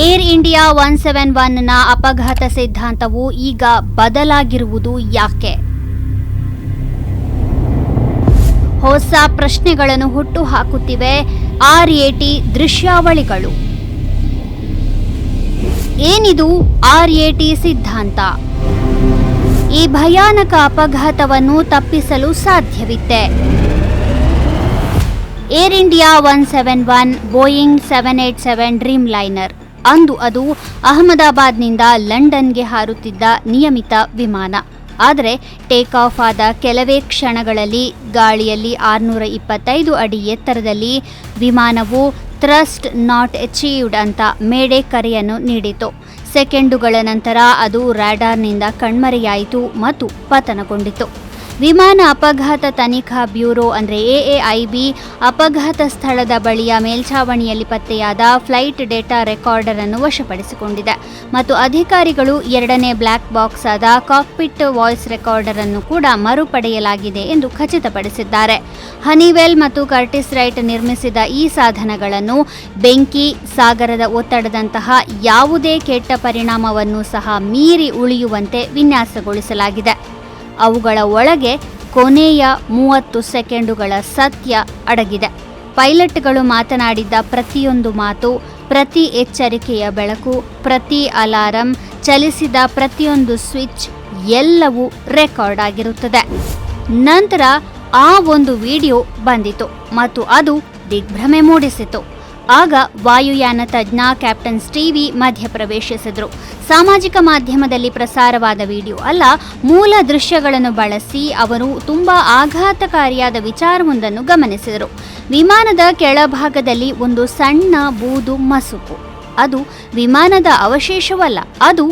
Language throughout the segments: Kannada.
ಏರ್ ಇಂಡಿಯಾ ಒನ್ ಸೆವೆನ್ ಒನ್ನ ಅಪಘಾತ ಸಿದ್ಧಾಂತವು ಈಗ ಬದಲಾಗಿರುವುದು ಯಾಕೆ? ಹೊಸ ಪ್ರಶ್ನೆಗಳನ್ನು ಹುಟ್ಟು ಹಾಕುತ್ತಿವೆ ಆರ್ ಟಿ ದೃಶ್ಯಾವಳಿಗಳು. ಏನಿದು ಆರ್ ಟಿ ಸಿದ್ಧಾಂತ? ಈ ಭಯಾನಕ ಅಪಘಾತವನ್ನು ತಪ್ಪಿಸಲು ಸಾಧ್ಯವಿತ್ತೆ. Air India one seven one, Boeing seven eight seven dreamliner ಅಂದು ಅದು ಅಹಮದಾಬಾದ್ನಿಂದ ಲಂಡನ್ಗೆ ಹಾರುತ್ತಿದ್ದ ನಿಯಮಿತ ವಿಮಾನ. ಆದರೆ ಟೇಕ್ ಆಫ್ ಆದ ಕೆಲವೇ ಕ್ಷಣಗಳಲ್ಲಿ ಗಾಳಿಯಲ್ಲಿ ಆರುನೂರ ಇಪ್ಪತ್ತೈದು ಅಡಿ ಎತ್ತರದಲ್ಲಿ ವಿಮಾನವು ಥ್ರಸ್ಟ್ ನಾಟ್ ಅಚೀವ್ಡ್ ಅಂತ ಮೇಡೆ ಕರೆಯನ್ನು ನೀಡಿತು ಸೆಕೆಂಡುಗಳ ನಂತರ ಅದು ರಾಡಾರ್ನಿಂದ ಕಣ್ಮರೆಯಾಯಿತು ಮತ್ತು ಪತನಗೊಂಡಿತು ವಿಮಾನ ಅಪಘಾತ ತನಿಖಾ ಬ್ಯೂರೋ ಅಂದರೆ ಎಎಐಬಿ ಅಪಘಾತ ಸ್ಥಳದ ಬಳಿಯ ಮೇಲ್ಛಾವಣಿಯಲ್ಲಿ ಪತ್ತೆಯಾದ ಫ್ಲೈಟ್ ಡೇಟಾ ರೆಕಾರ್ಡರ್ ಅನ್ನು ವಶಪಡಿಸಿಕೊಂಡಿದೆ. ಮತ್ತು ಅಧಿಕಾರಿಗಳು ಎರಡನೇ ಬ್ಲ್ಯಾಕ್ ಬಾಕ್ಸ್ ಆದ ಕಾಕ್ಪಿಟ್ ವಾಯ್ಸ್ ರೆಕಾರ್ಡರ್ ಅನ್ನು ಕೂಡ ಮರುಪಡೆಯಲಾಗಿದೆ ಎಂದು ಖಚಿತಪಡಿಸಿದ್ದಾರೆ. ಹನಿವೆಲ್ ಮತ್ತು ಕರ್ಟಿಸ್ ರೈಟ್ ನಿರ್ಮಿಸಿದ ಈ ಸಾಧನಗಳನ್ನು ಬೆಂಕಿ, ಸಾಗರದ ಒತ್ತಡದಂತಹ ಯಾವುದೇ ಕೆಟ್ಟ ಪರಿಣಾಮವನ್ನು ಸಹ ಮೀರಿ ಉಳಿಯುವಂತೆ ವಿನ್ಯಾಸಗೊಳಿಸಲಾಗಿದೆ. ಅವುಗಳ ಒಳಗೆ ಕೊನೆಯ ಮೂವತ್ತು ಸೆಕೆಂಡುಗಳ ಸತ್ಯ ಅಡಗಿದೆ. ಪೈಲಟ್ಗಳು ಮಾತನಾಡಿದ್ದ ಪ್ರತಿಯೊಂದು ಮಾತು, ಪ್ರತಿ ಎಚ್ಚರಿಕೆಯ ಬೆಳಕು, ಪ್ರತಿ ಅಲಾರಂ ಚಲಿಸಿದ ಪ್ರತಿಯೊಂದು ಸ್ವಿಚ್ ಎಲ್ಲವೂ ರೆಕಾರ್ಡ್ ಆಗಿರುತ್ತದೆ. ನಂತರ ಆ ಒಂದು ವಿಡಿಯೋ ಬಂದಿತು ಮತ್ತು ಅದು ದಿಗ್ಭ್ರಮೆ ಮೂಡಿಸಿತು. ಆಗ ವಾಯುಯಾನ ತಜ್ಞ ಕ್ಯಾಪ್ಟನ್ ಸ್ಟೀವಿ ಮಧ್ಯಪ್ರವೇಶಿಸಿದ್ರು ಸಾಮಾಜಿಕ ಮಾಧ್ಯಮದಲ್ಲಿ ಪ್ರಸಾರವಾದ ವಿಡಿಯೋ ಅಲ್ಲ, ಮೂಲ ದೃಶ್ಯಗಳನ್ನು ಬಳಸಿ ಅವರು ತುಂಬಾ ಆಘಾತಕಾರಿಯಾದ ವಿಚಾರವೊಂದನ್ನು ಗಮನಿಸಿದರು. ವಿಮಾನದ ಕೆಳಭಾಗದಲ್ಲಿ ಒಂದು ಸಣ್ಣ ಬೂದು ಮಸುಕು. ಅದು ವಿಮಾನದ ಅವಶೇಷವಲ್ಲ, ಅದು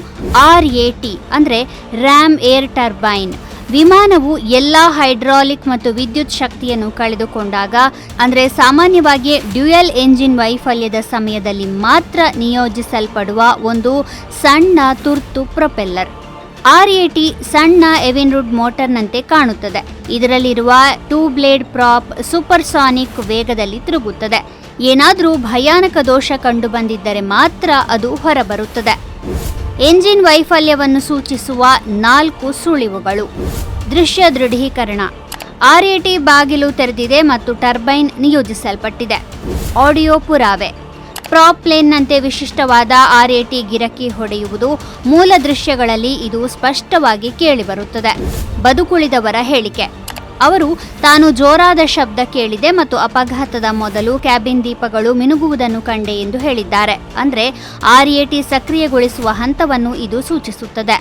ಆರ್ ಎ ಟಿ, ಅಂದರೆ ರ್ಯಾಮ್ ಏರ್ ಟರ್ಬೈನ್. ವಿಮಾನವು ಎಲ್ಲ ಹೈಡ್ರಾಲಿಕ್ ಮತ್ತು ವಿದ್ಯುತ್ ಶಕ್ತಿಯನ್ನು ಕಳೆದುಕೊಂಡಾಗ, ಅಂದರೆ ಸಾಮಾನ್ಯವಾಗಿ ಡ್ಯುಯಲ್ ಎಂಜಿನ್ ವೈಫಲ್ಯದ ಸಮಯದಲ್ಲಿ ಮಾತ್ರ ನಿಯೋಜಿಸಲ್ಪಡುವ ಒಂದು ಸಣ್ಣ ತುರ್ತು ಪ್ರೊಪೆಲ್ಲರ್. ಆರ್ ಎ ಟಿ ಸಣ್ಣ ಎವಿನ್ರುಡ್ ಮೋಟರ್ನಂತೆ ಕಾಣುತ್ತದೆ. ಇದರಲ್ಲಿರುವ ಟೂ ಬ್ಲೇಡ್ ಪ್ರಾಪ್ ಸೂಪರ್ಸಾನಿಕ್ ವೇಗದಲ್ಲಿ ತಿರುಗುತ್ತದೆ. ಏನಾದರೂ ಭಯಾನಕ ದೋಷ ಕಂಡುಬಂದಿದ್ದರೆ ಮಾತ್ರ ಅದು ಹೊರಬರುತ್ತದೆ. ಎಂಜಿನ್ ವೈಫಲ್ಯವನ್ನು ಸೂಚಿಸುವ ನಾಲ್ಕು ಸುಳಿವುಗಳು. ದೃಶ್ಯ ದೃಢೀಕರಣ. ಆರ್ ಎ ಟಿ ಬಾಗಿಲು ತೆರೆದಿದೆ ಮತ್ತು ಟರ್ಬೈನ್ ನಿಯೋಜಿಸಲ್ಪಟ್ಟಿದೆ. ಆಡಿಯೋ ಪುರಾವೆ. ಪ್ರಾಪ್ ಪ್ಲೇನ್ನಂತೆ ವಿಶಿಷ್ಟವಾದ ಆರ್ ಎ ಟಿ ಗಿರಕಿ ಹೊಡೆಯುವುದು ಮೂಲ ದೃಶ್ಯಗಳಲ್ಲಿ ಇದು ಸ್ಪಷ್ಟವಾಗಿ ಕೇಳಿಬರುತ್ತದೆ. ಬದುಕುಳಿದವರ ಹೇಳಿಕೆ. ಅವರು ತಾನು ಜೋರಾದ ಶಬ್ದ ಕೇಳಿದೆ ಮತ್ತು ಅಪಘಾತದ ಮೊದಲು ಕ್ಯಾಬಿನ್ ದೀಪಗಳು ಮಿನುಗುವುದನ್ನು ಕಂಡೆ ಎಂದು ಹೇಳಿದ್ದಾರೆ. ಅಂದರೆ ಆರ್ ಎ ಟಿ ಸಕ್ರಿಯಗೊಳಿಸುವ ಹಂತವನ್ನು ಇದು ಸೂಚಿಸುತ್ತದೆ.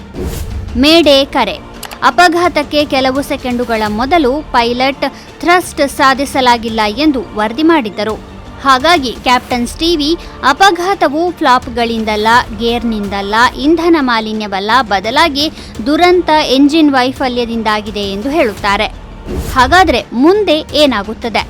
ಮೇಡೆ ಕರೆ. ಅಪಘಾತಕ್ಕೆ ಕೆಲವು ಸೆಕೆಂಡುಗಳ ಮೊದಲು ಪೈಲಟ್ ಥ್ರಸ್ಟ್ ಸಾಧಿಸಲಾಗಿಲ್ಲ ಎಂದು ವರದಿ ಮಾಡಿದ್ದರು. ಹಾಗಾಗಿ ಕ್ಯಾಪ್ಟನ್ ಸ್ಟೀವಿ, ಅಪಘಾತವು ಫ್ಲಾಪ್ಗಳಿಂದಲ್ಲ, ಗೇರ್ನಿಂದಲ್ಲ, ಇಂಧನ ಮಾಲಿನ್ಯವಲ್ಲ, ಬದಲಾಗಿ ದುರಂತ ಎಂಜಿನ್ ವೈಫಲ್ಯದಿಂದಾಗಿದೆ ಎಂದು ಹೇಳುತ್ತಾರೆ. ಹಾಗಾದರೆ ಮುಂದೆ ಏನಾಗುತ್ತದೆ?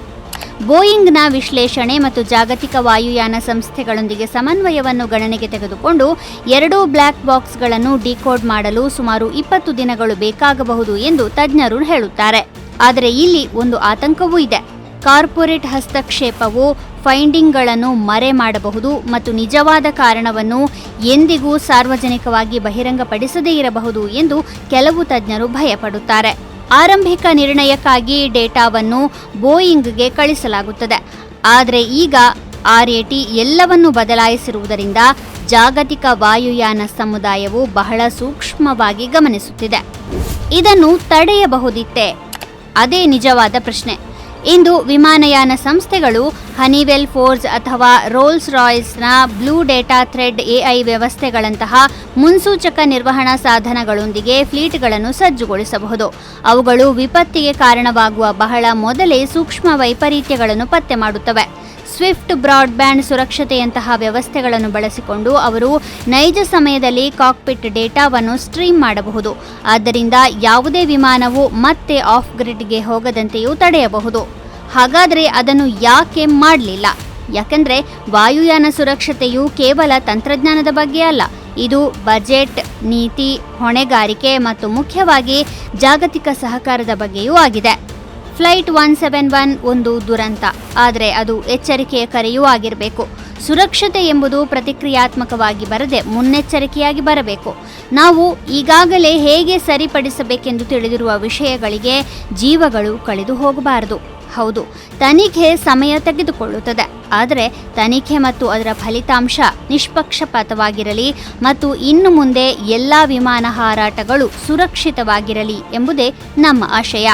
ಬೋಯಿಂಗ್ನ ವಿಶ್ಲೇಷಣೆ ಮತ್ತು ಜಾಗತಿಕ ವಾಯುಯಾನ ಸಂಸ್ಥೆಗಳೊಂದಿಗೆ ಸಮನ್ವಯವನ್ನು ಗಣನೆಗೆ ತೆಗೆದುಕೊಂಡು ಎರಡೂ ಬ್ಲ್ಯಾಕ್ ಬಾಕ್ಸ್ಗಳನ್ನು ಡಿಕೋಡ್ ಮಾಡಲು ಸುಮಾರು ಇಪ್ಪತ್ತು ದಿನಗಳು ಬೇಕಾಗಬಹುದು ಎಂದು ತಜ್ಞರು ಹೇಳುತ್ತಾರೆ. ಆದರೆ ಇಲ್ಲಿ ಒಂದು ಆತಂಕವೂ ಇದೆ. ಕಾರ್ಪೊರೇಟ್ ಹಸ್ತಕ್ಷೇಪವು, ಫೈಂಡಿಂಗ್ಗಳನ್ನು ಮರೆ ಮಾಡಬಹುದು ಮತ್ತು ನಿಜವಾದ ಕಾರಣವನ್ನು ಎಂದಿಗೂ ಸಾರ್ವಜನಿಕವಾಗಿ ಬಹಿರಂಗಪಡಿಸದೇ ಇರಬಹುದು ಎಂದು ಕೆಲವು ತಜ್ಞರು ಭಯಪಡುತ್ತಾರೆ. ಆರಂಭಿಕ ನಿರ್ಣಯಕ್ಕಾಗಿ ಡೇಟಾವನ್ನು ಬೋಯಿಂಗ್ಗೆ ಕಳಿಸಲಾಗುತ್ತದೆ. ಆದರೆ ಈಗ ಆರ್ ಎ ಟಿ ಎಲ್ಲವನ್ನು ಬದಲಾಯಿಸಿರುವುದರಿಂದ ಜಾಗತಿಕ ವಾಯುಯಾನ ಸಮುದಾಯವು ಬಹಳ ಸೂಕ್ಷ್ಮವಾಗಿ ಗಮನಿಸುತ್ತಿದೆ. ಇದನ್ನು ತಡೆಯಬಹುದಿತ್ತೆ? ಅದೇ ನಿಜವಾದ ಪ್ರಶ್ನೆ. ಇಂದು ವಿಮಾನಯಾನ ಸಂಸ್ಥೆಗಳು ಹನಿವೆಲ್ ಫೋರ್ಸ್ ಅಥವಾ ರೋಲ್ಸ್ ರಾಯ್ಸ್ನ ಬ್ಲೂ ಡೇಟಾ ಥ್ರೆಡ್ ಎಐ ವ್ಯವಸ್ಥೆಗಳಂತಹ ಮುನ್ಸೂಚಕ ನಿರ್ವಹಣಾ ಸಾಧನಗಳೊಂದಿಗೆ ಫ್ಲೀಟ್ಗಳನ್ನು ಸಜ್ಜುಗೊಳಿಸಬಹುದು. ಅವುಗಳು ವಿಪತ್ತಿಗೆ ಕಾರಣವಾಗುವ ಬಹಳ ಮೊದಲೇ ಸೂಕ್ಷ್ಮ ವೈಪರೀತ್ಯಗಳನ್ನು ಪತ್ತೆ ಮಾಡುತ್ತವೆ. ಸ್ವಿಫ್ಟ್ ಬ್ರಾಡ್ಬ್ಯಾಂಡ್ ಸುರಕ್ಷತೆಯಂತಹ ವ್ಯವಸ್ಥೆಗಳನ್ನು ಬಳಸಿಕೊಂಡು ಅವರು ನೈಜ ಸಮಯದಲ್ಲಿ ಕಾಕ್ಪಿಟ್ ಡೇಟಾವನ್ನು ಸ್ಟ್ರೀಮ್ ಮಾಡಬಹುದು. ಆದ್ದರಿಂದ ಯಾವುದೇ ವಿಮಾನವು ಮತ್ತೆ ಆಫ್ ಗ್ರಿಡ್ಗೆ ಹೋಗದಂತೆಯೂ ತಡೆಯಬಹುದು. ಹಾಗಾದರೆ ಅದನ್ನು ಯಾಕೆ ಮಾಡಲಿಲ್ಲ? ಯಾಕೆಂದರೆ ವಾಯುಯಾನ ಸುರಕ್ಷತೆಯು ಕೇವಲ ತಂತ್ರಜ್ಞಾನದ ಬಗ್ಗೆ ಅಲ್ಲ. ಇದು ಬಜೆಟ್, ನೀತಿ, ಹೊಣೆಗಾರಿಕೆ ಮತ್ತು ಮುಖ್ಯವಾಗಿ ಜಾಗತಿಕ ಸಹಕಾರದ ಬಗ್ಗೆಯೂ ಆಗಿದೆ. ಫ್ಲೈಟ್ ಒನ್ ಸೆವೆನ್ ಒನ್ ಒಂದು ದುರಂತ. ಆದರೆ ಅದು ಎಚ್ಚರಿಕೆಯ ಕರೆಯೂ ಆಗಿರಬೇಕು. ಸುರಕ್ಷತೆ ಎಂಬುದು ಪ್ರತಿಕ್ರಿಯಾತ್ಮಕವಾಗಿ ಬರದೆ ಮುನ್ನೆಚ್ಚರಿಕೆಯಾಗಿ ಬರಬೇಕು. ನಾವು ಈಗಾಗಲೇ ಹೇಗೆ ಸರಿಪಡಿಸಬೇಕೆಂದು ತಿಳಿದಿರುವ ವಿಷಯಗಳಿಗೆ ಜೀವಗಳು ಕಳೆದು ಹೋಗಬಾರದು. ಹೌದು, ತನಿಖೆ ಸಮಯ ತೆಗೆದುಕೊಳ್ಳುತ್ತದೆ. ಆದರೆ ತನಿಖೆ ಮತ್ತು ಅದರ ಫಲಿತಾಂಶ ನಿಷ್ಪಕ್ಷಪಾತವಾಗಿರಲಿ ಮತ್ತು ಇನ್ನು ಮುಂದೆ ಎಲ್ಲ ವಿಮಾನ ಹಾರಾಟಗಳು ಸುರಕ್ಷಿತವಾಗಿರಲಿ ಎಂಬುದೇ ನಮ್ಮ ಆಶಯ.